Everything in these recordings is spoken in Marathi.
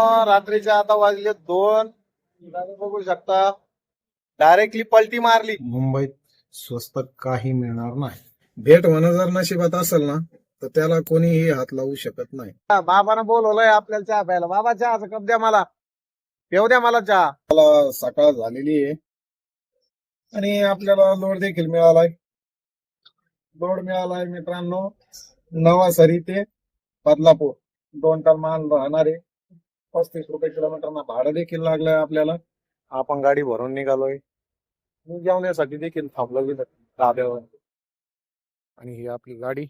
रात्रीचे आता वाजले दोन. बघू शकता. डायरेक्टली पलटी मारली. मुंबईत स्वस्त काही मिळणार नाही. भेट होणं जर नशिबात असेल ना तर त्याला कोणीही हात लावू शकत नाही. बाबानं बोलवलंय आपल्याला चहा प्यायला. बाबा चहाचा कप द्या मला. पेव द्या मला चहा. मला सकाळ झालेली आहे. आणि आपल्याला लोड देखील मिळालाय. लोड मिळालाय मित्रांनो. नवासरी ते बदलापूर. दोन टन माल राहणार आहे. पस्तीस रुपये किलोमीटरना भाडं देखील लागलंय आपल्याला. आपण गाडी भरून निघालोय. जेवण्यासाठी देखील थांबलो धाब्यावर आणि ही आपली गाडी.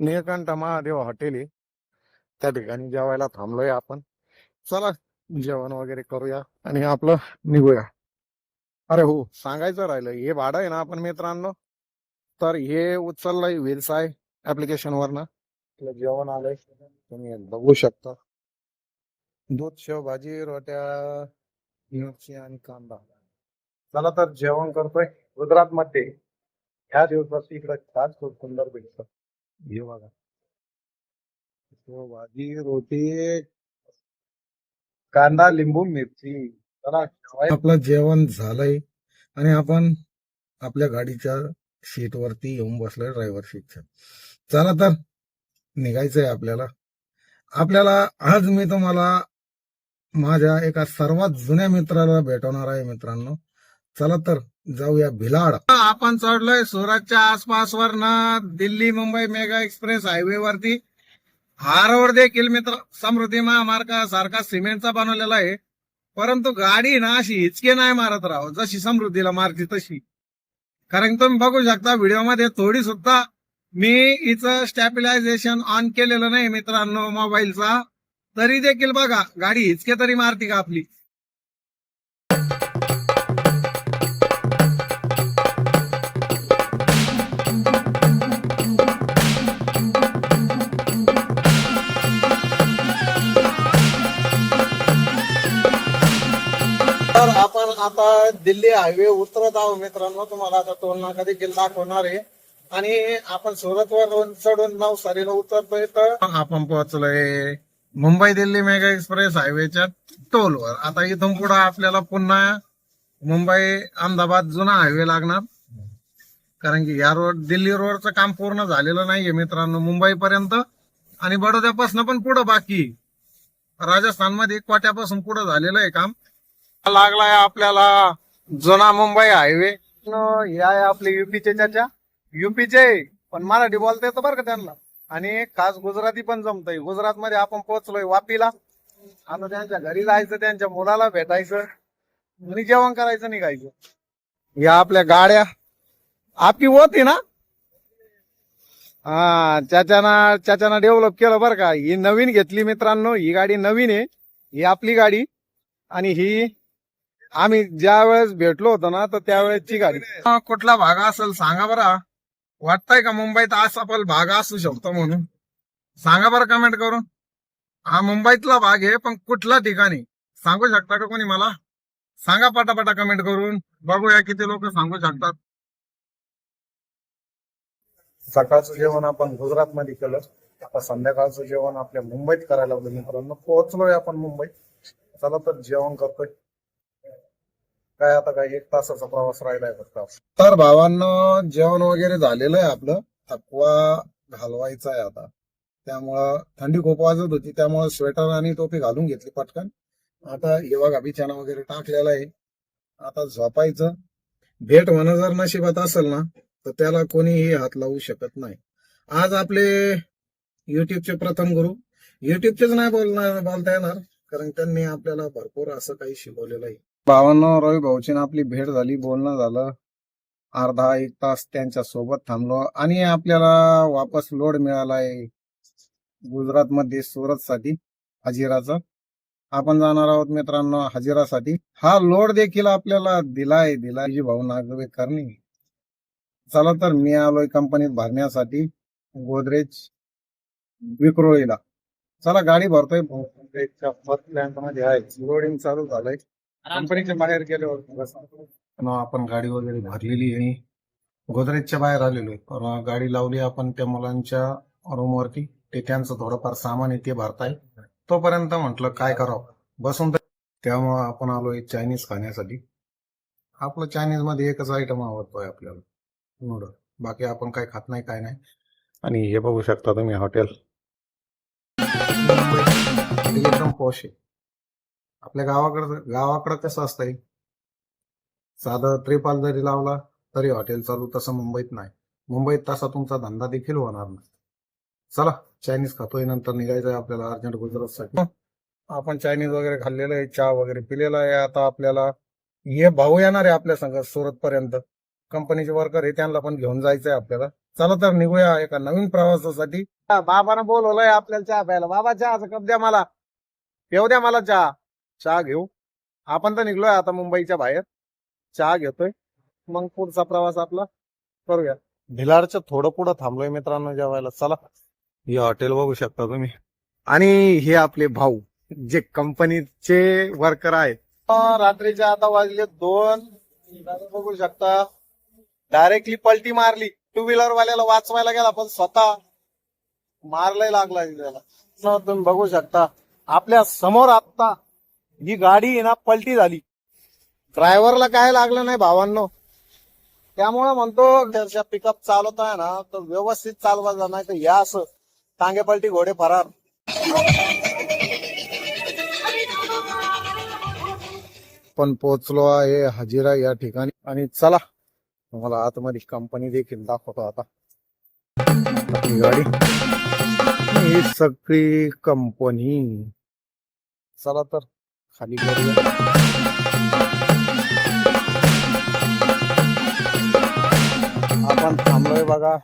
निळकंठ महादेव हॉटेल आहे. त्या ठिकाणी जेवायला थांबलोय आपण. चला जेवण वगैरे करूया आणि आपलं निघूया. अरे हो सांगायचं राहिलं हे भाडं आहे ना आपण मित्रांनो. तर हे उचललंय व्हिलसाय ऍप्लिकेशन वरनं जेवण आलंय. तुम्ही बघू शकता. दूध शेव भाजी रोट्या मिरची आणि कांदा. चला तर जेवण करतोय गुजरात मध्ये ह्या दिवसात इकडे खास खूप सुंदर भेटत. हे बघा. शेव भाजी रोटी कांदा लिंबू मिरची. चला जेवायला आपलं जेवण झालंय आणि आपण आपल्या गाडीच्या सीट वरती येऊन बसलोय ड्रायव्हर सीटच्या चला तर निघायचंय आपल्याला. आपल्याला आज मी तुम्हाला माझ्या एका सर्वात जुन्या मित्राला भेटवणार आहे मित्रांनो. चला तर जाऊया भिलाड. आपण चढलोय सुरतच्या आसपासवर ना Delhi Mumbai mega express highway वरती हारवर देखील मित्र समृद्धी महामार्गासारखा सिमेंटचा बनवलेला आहे. परंतु गाडी ना अशी हिचके नाही मारत राह जशी समृद्धीला मारती तशी. कारण तुम्ही बघू शकता व्हिडिओमध्ये थोडी सुद्धा मी हिचं स्टॅबिलायझेशन ऑन केलेलं नाही मित्रांनो मोबाईलचा. तरी देखील बघा गाडी हिचके तरी मारती का आपली? तर आपण आता दिल्ली हायवे उतरत आहोत मित्रांनो. तुम्हाला आता टोल नाका देखील दाखवणार आहे. आणि आपण सुरत वर चढून नवसारीला उतरतोय तर आपण पोहोचलोय. मुंबई दिल्ली मेगा एक्सप्रेस हायवेच्या टोलवर. आता इथून पुढे आपल्याला पुन्हा मुंबई अहमदाबाद जुना हायवे लागणार. कारण की या रोड दिल्ली रोडचं काम पूर्ण झालेलं नाहीये मित्रांनो मुंबई पर्यंत आणि बडोद्यापासून पण पुढं बाकी. राजस्थानमध्ये कोट्यापासून पुढं झालेलं आहे काम. लागलाय आपल्याला जुना मुंबई हायवे. हे आहे आपले युपीचे चाचा. युपीचे पण मराठी बोलता येतं बरं का त्यांना? आणि खास गुजराती पण जमतंय. गुजरात मध्ये आपण पोहोचलोय वापीला. आता त्यांच्या घरी जायचं त्यांच्या मुलाला भेटायचं आणि जेवण करायचं निघायचं. या आपल्या गाड्या. आपली होती ना? हा चाचाना चाचाना डेव्हलप केलं बरं का. ही नवीन घेतली मित्रांनो. ही गाडी नवीन आहे. ही आपली गाडी. आणि ही आम्ही ज्या वेळेस भेटलो होतो ना तर त्यावेळेसची गाडी. कुठला भाग असेल सांगा बरं. वाटतंय का मुंबईत आज आपण भाग असू शकतो म्हणून? सांगा बरं कमेंट करून. हा मुंबईतला भाग आहे पण कुठल्या ठिकाणी? सांगू शकता का कोणी मला? सांगा पटापटा कमेंट करून. बघूया किती लोक सांगू शकतात. सकाळचं जेवण आपण गुजरात मध्ये केलं. आता संध्याकाळचं जेवण आपल्या मुंबईत करायला लागलो मित्रांनो. पोहोचलोय आपण मुंबईत. चला तर जेवण करतोय. काय आता काय एक तासाचा प्रवास राहिलाय फक्त तर भावांना जेवण वगैरे झालेलं आहे आपलं. थकवा घालवायचा आहे आता. त्यामुळं थंडी खूप वाजत होती त्यामुळं स्वेटर आणि टोपी घालून घेतली पटकन. आता हिवा बघा वगैरे टाकलेला आहे. आता झोपायचं. भेट होणं जर नशिबात असेल ना तर त्याला कोणीही हात लावू शकत नाही. आज आपले युट्यूबचे प्रथम गुरु. युट्यूबचेच नाही बोलणार बोलता येणार कारण त्यांनी आपल्याला भरपूर असं काही शिकवलेलं आहे. भावांनो रवी भाऊची आपली भेट झाली बोलणं झालं. अर्धा एक तास त्यांच्यासोबत थांबलो आणि आपल्याला वापस लोड मिळालाय गुजरात मध्ये सुरत साठी हजिराचा. आपण जाणार आहोत मित्रांनो हजिरासाठी. हा लोड देखील आपल्याला दिलाय दिलाय जी भाऊ नागवे करणे चला तर मी आलोय कंपनीत भरण्यासाठी गोदरेज विक्रोळीला. चला गाडी भरतोयमध्ये आहे. लोडिंग चालू झालंय. कंपनीच्या बाहेर गेल्यावर आपण गाडी वगैरे भरलेली आहे. गोदरेजच्या बाहेर आलेलो आहे. गाडी लावली आपण त्या मुलांच्या रूम वरती ते त्यांचं थोडंफार सामान आहे ते भरताय. तोपर्यंत म्हटलं काय करावं? बसून त्यामुळं आपण आलोय चायनीज खाण्यासाठी. आपलं चायनीजमध्ये एकच आयटम आवडतोय आपल्याला. नूडल बाकी आपण काय खात नाही काय नाही. आणि हे बघू शकता तुम्ही हॉटेल. एकदम पॉश आहे. आपल्या गावाकडं गावाकडं कसं असतंय? साधं त्रिपाल जरी लावला तरी हॉटेल चालू तसं मुंबईत नाही. मुंबईत तसा तुमचा धंदा देखील होणार नाही. चला चायनीज खातोय नंतर निघायचंय आपल्याला अर्जंट गुजरातसाठी. आपण चायनीज वगैरे खाल्लेलं आहे चहा वगैरे पिलेला आहे आता आपल्याला हे भाऊ येणार आहे आपल्या संघ सुरत पर्यंत कंपनीचे वर्कर आहे त्यांना पण घेऊन जायचंय आपल्याला. चला तर निघूया एका नवीन प्रवासासाठी. बाबानं बोलवलंय आपल्याला चहा प्यायला. बाबा चहाचा कप द्या मला. पेव द्या मला चहा. चहा घेऊ. आपण तर निघलोय आता मुंबईच्या बाहेर. चहा घेतोय. मग पुढचा प्रवास आपला करूया. भिलारच्या थोडं पुढं थांबलोय मित्रांनो जेवायला. चला हे हॉटेल बघू शकता तुम्ही. आणि हे आपले भाऊ जे कंपनीचे वर्कर आहेत. रात्रीचे आता वाजले दोन. बघू शकता. डायरेक्टली पलटी मारली. टू व्हीलर वाल्याला वाचवायला गेला पण स्वतः मारलाय लागला त्याला तुम्ही बघू शकता. आपल्यासमोर आता ही गाडी आहे ना पलटी झाली. ड्रायव्हरला काय लागलं नाही भावांनो. त्यामुळे म्हणतो पिकअप चालवताय ना तर व्यवस्थित चालवायचा नाही तर या असं टांगे पलटी घोडे फरार. पण पोहोचलो आहे हजिरा या ठिकाणी. आणि चला तुम्हाला आतमध्ये कंपनी देखील दाखवतो आता. गाडी. ही सगळी कंपनी चला तर. खाली आपण थांबलोय बघा.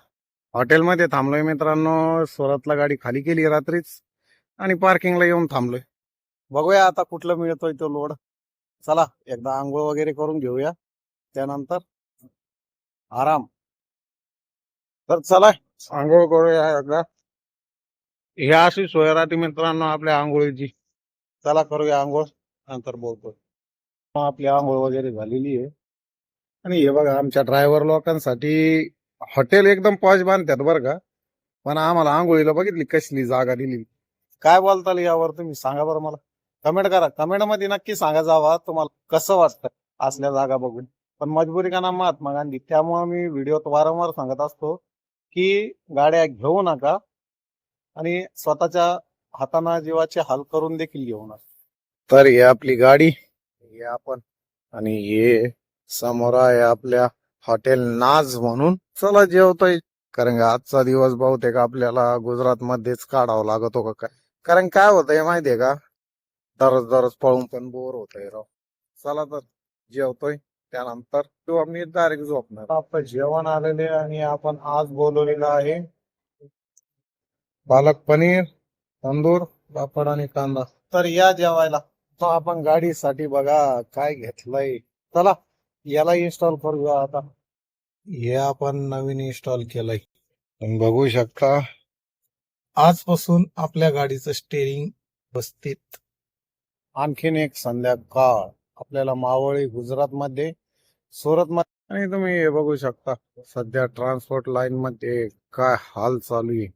हॉटेलमध्ये थांबलोय मित्रांनो. स्वरातला गाडी खाली केली रात्रीच. आणि पार्किंगला येऊन थांबलोय. बघूया आता कुठलं मिळतोय तो लोड. चला एकदा आंघोळ वगैरे करून घेऊया. त्यानंतर आराम. तर चला आंघोळ करूया एकदा. ही अशी सोय राहते मित्रांनो आपल्या आंघोळीची. चला करूया आंघोळ. नंतर बोलतो आपली आंघोळ वगैरे झालेली आहे. आणि हे बघा आमच्या ड्रायव्हर लोकांसाठी हॉटेल एकदम पॉश बांधतात बरं का. पण आम्हाला आंघोळीला बघितली कसली जागा दिली काय बोलताल यावर तुम्ही? सांगा बरं मला. कमेंट करा. कमेंटमध्ये नक्की सांगा जावा. तुम्हाला कसं वाटतं असल्या जागा बघून. पण मजबुरी का ना महात्मा गांधी. त्यामुळे मी व्हिडिओत वारंवार सांगत असतो की गाड्या घेऊ नका आणि स्वतःच्या हाताना जीवाचे हाल करून देखील घेऊ नका. तर ही आपली गाडी हे आपण आणि हे समोर आहे आपल्या हॉटेल नाज म्हणून. चला जेवतोय. कारण का आजचा दिवस बहुतेक आपल्याला गुजरात मध्येच काढावा लागतो का काय? कारण काय होतंय माहितीये का? दररोज दररोज पळून पण बोर होतंय राव. चला तर जेवतोय. त्यानंतर किंवा आम्ही डायरेक्ट झोपणार. आपलं जेवण आलेले आणि आपण आज बोलवलेलं आहे पालक पनीर तंदूर पापड आणि कांदा. तर या जेवायला. तो आपण गाडीसाठी बघा काय घेतलंय. चला याला इन्स्टॉल करूया आता. हे आपण नवीन इन्स्टॉल केलंय. तुम्ही बघू शकता. आजपासून आपल्या गाडीचं स्टेरिंग बसतीत आणखीन एक संध्याकाळ. आपल्याला मावळी गुजरात मध्ये सुरत मध्ये आणि तुम्ही हे बघू शकता सध्या ट्रान्सपोर्ट लाईन मध्ये काय हाल चालू आहे.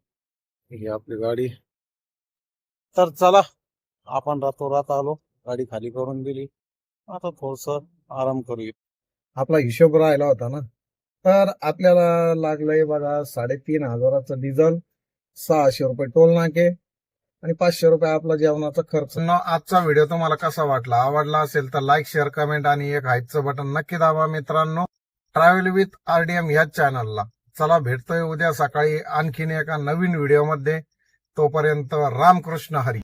ही आपली गाडी. तर चला आपण रातोरात आलो. गाडी खाली करून दिली. आता थोडस आराम करूया. आपला हिशोब राहिला होता ना? तर आपल्याला लागलंय बघा साडेतीन हजाराचं डिझेल सहाशे रुपये टोल नाके आणि पाचशे रुपये आपला जेवणाचा खर्च. न आजचा व्हिडिओ तुम्हाला कसा वाटला? आवडला असेल तर लाईक शेअर कमेंट आणि एक हाईटचं बटन नक्की दाबा मित्रांनो. ट्रॅव्हल विथ आरडीएम ह्याच चॅनलला चला भेटतोय उद्या सकाळी आणखीन एका नवीन व्हिडिओमध्ये तोपर्यंत रामकृष्ण हरी.